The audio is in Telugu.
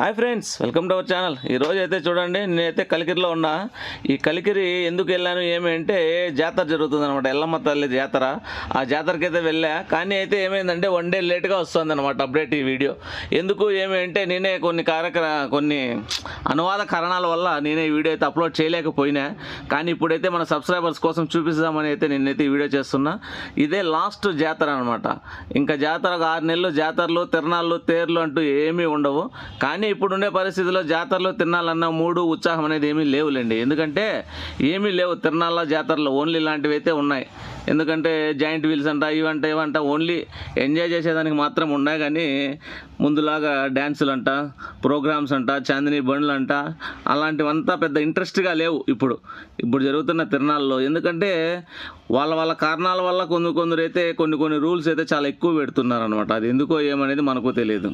Hi friends welcome to our channel. ఈరోజు అయితే చూడండి నేనైతే కలికిరిలో ఉన్నా. ఈ కలికిరి ఎందుకు వెళ్ళాను ఏమి అంటే జాతర జరుగుతుంది అనమాట ఎల్లమ్మ తల్లి జాతర. ఆ జాతరకి అయితే వెళ్ళా. కానీ అయితే ఏమైందంటే వన్ డే లేట్గా వస్తుంది అనమాట అప్డేట్ ఈ వీడియో. ఎందుకు ఏమి అంటే నేనే కొన్ని కార్యక్ర కొన్ని అనువాద కారణాల వల్ల నేనే ఈ వీడియో అయితే అప్లోడ్ చేయలేకపోయినా. కానీ ఇప్పుడైతే మన సబ్స్క్రైబర్స్ కోసం చూపిస్తామని అయితే నేనైతే వీడియో చేస్తున్నా. ఇదే లాస్ట్ జాతర అనమాట ఇంకా జాతర ఒక ఆరు నెలలు జాతరలు తిరణాలు తేర్లు అంటూ ఏమీ ఉండవు. కానీ ఇప్పుడుండే పరిస్థితుల్లో జాతరలు తిరణాలన్న మూడు ఉత్సాహం అనేది ఏమీ లేవులేండి. ఎందుకంటే ఏమీ లేవు. తిరణాల జాతరలు ఓన్లీ ఇలాంటివి అయితే ఉన్నాయి. ఎందుకంటే జాయింట్ వీల్స్ అంట ఇవంట ఇవంట ఓన్లీ ఎంజాయ్ చేసేదానికి మాత్రం ఉన్నాయి. కానీ ముందులాగా డ్యాన్సులు అంట ప్రోగ్రామ్స్ అంట చాందిని బండ్లు అంట అలాంటివంతా పెద్ద ఇంట్రెస్ట్గా లేవు ఇప్పుడు. ఇప్పుడు జరుగుతున్న తిరణాల్లో ఎందుకంటే వాళ్ళ వాళ్ళ కారణాల వల్ల కొందరు కొందరు అయితే కొన్ని కొన్ని రూల్స్ అయితే చాలా ఎక్కువ పెడుతున్నారు అనమాట అది ఎందుకో ఏమనేది మనకు తెలియదు